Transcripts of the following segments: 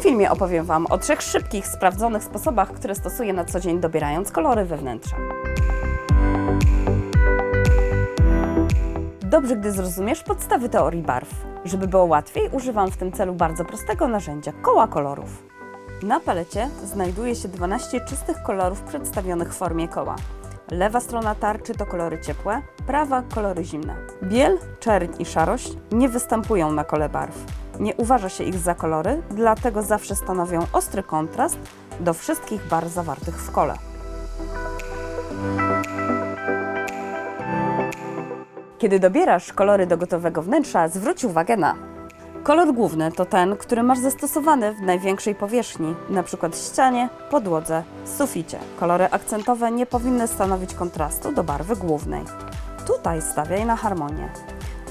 filmie opowiem Wam o trzech szybkich, sprawdzonych sposobach, które stosuję na co dzień dobierając kolory we wnętrza. Dobrze, gdy zrozumiesz podstawy teorii barw. Żeby było łatwiej, używam w tym celu bardzo prostego narzędzia koła kolorów. Na palecie znajduje się 12 czystych kolorów przedstawionych w formie koła. Lewa strona tarczy to kolory ciepłe, prawa kolory zimne. Biel, czerń i szarość nie występują na kole barw. Nie uważa się ich za kolory, dlatego zawsze stanowią ostry kontrast do wszystkich barw zawartych w kole. Kiedy dobierasz kolory do gotowego wnętrza, zwróć uwagę na Kolor główny to ten, który masz zastosowany w największej powierzchni, np. ścianie, podłodze, suficie. Kolory akcentowe nie powinny stanowić kontrastu do barwy głównej. Tutaj stawiaj na harmonię.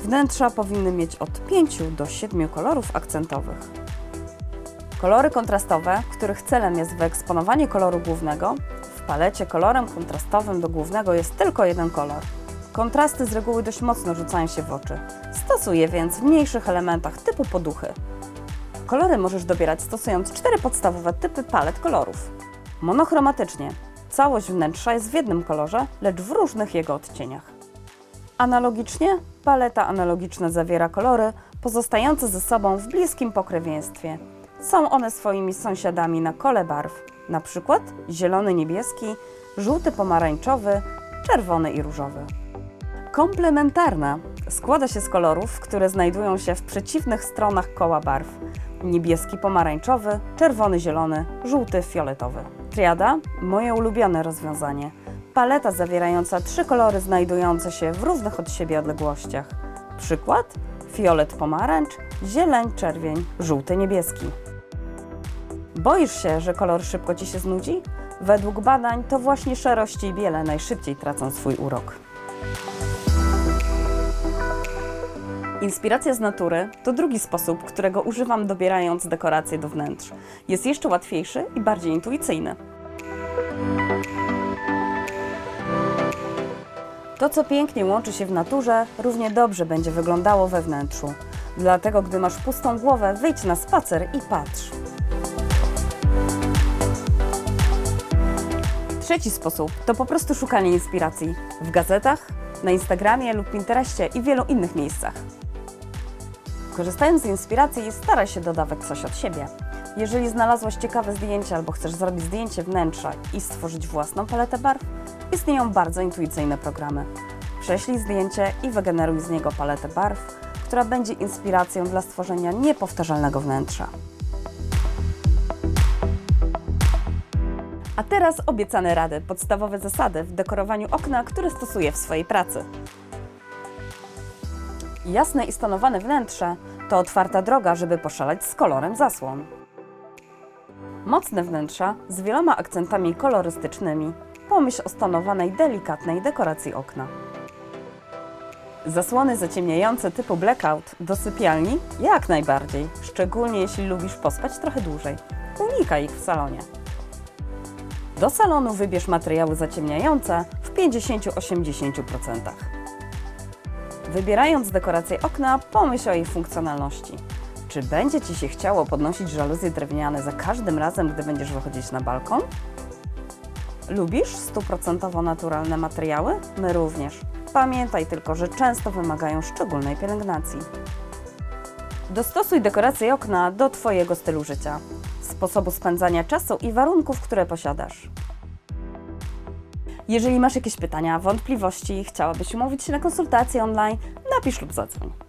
Wnętrza powinny mieć od 5 do 7 kolorów akcentowych. Kolory kontrastowe, których celem jest wyeksponowanie koloru głównego, w palecie kolorem kontrastowym do głównego jest tylko jeden kolor. Kontrasty z reguły dość mocno rzucają się w oczy. Stosuję więc w mniejszych elementach typu poduchy. Kolory możesz dobierać stosując cztery podstawowe typy palet kolorów. Monochromatycznie. Całość wnętrza jest w jednym kolorze, lecz w różnych jego odcieniach. Analogicznie paleta analogiczna zawiera kolory pozostające ze sobą w bliskim pokrewieństwie. Są one swoimi sąsiadami na kole barw, na przykład zielony niebieski, żółty pomarańczowy, czerwony i różowy. Komplementarna składa się z kolorów, które znajdują się w przeciwnych stronach koła barw. Niebieski, pomarańczowy, czerwony, zielony, żółty, fioletowy. Triada moje ulubione rozwiązanie. Paleta zawierająca trzy kolory znajdujące się w różnych od siebie odległościach. Przykład: fiolet, pomarańcz, zieleń, czerwień, żółty, niebieski. Boisz się, że kolor szybko ci się znudzi? Według badań to właśnie szarości i biele najszybciej tracą swój urok. Inspiracja z natury to drugi sposób, którego używam dobierając dekoracje do wnętrz. Jest jeszcze łatwiejszy i bardziej intuicyjny. To, co pięknie łączy się w naturze, równie dobrze będzie wyglądało we wnętrzu. Dlatego, gdy masz pustą głowę, wyjdź na spacer i patrz. Trzeci sposób to po prostu szukanie inspiracji w gazetach, na Instagramie lub Pinterestie i wielu innych miejscach. Korzystając z inspiracji, staraj się dodawać coś od siebie. Jeżeli znalazłaś ciekawe zdjęcie albo chcesz zrobić zdjęcie wnętrza i stworzyć własną paletę barw, istnieją bardzo intuicyjne programy. Prześlij zdjęcie i wygeneruj z niego paletę barw, która będzie inspiracją dla stworzenia niepowtarzalnego wnętrza. A teraz obiecane rady, podstawowe zasady w dekorowaniu okna, które stosuję w swojej pracy. Jasne i stonowane wnętrze to otwarta droga, żeby poszaleć z kolorem zasłon. Mocne wnętrza z wieloma akcentami kolorystycznymi. Pomyśl o stonowanej, delikatnej dekoracji okna. Zasłony zaciemniające typu blackout do sypialni jak najbardziej, szczególnie jeśli lubisz pospać trochę dłużej. Unikaj ich w salonie. Do salonu wybierz materiały zaciemniające w 50-80%. Wybierając dekorację okna, pomyśl o jej funkcjonalności. Czy będzie Ci się chciało podnosić żaluzje drewniane za każdym razem, gdy będziesz wychodzić na balkon? Lubisz stuprocentowo naturalne materiały? My również. Pamiętaj tylko, że często wymagają szczególnej pielęgnacji. Dostosuj dekorację okna do Twojego stylu życia, sposobu spędzania czasu i warunków, które posiadasz. Jeżeli masz jakieś pytania, wątpliwości, chciałabyś umówić się na konsultację online, napisz lub zadzwoń.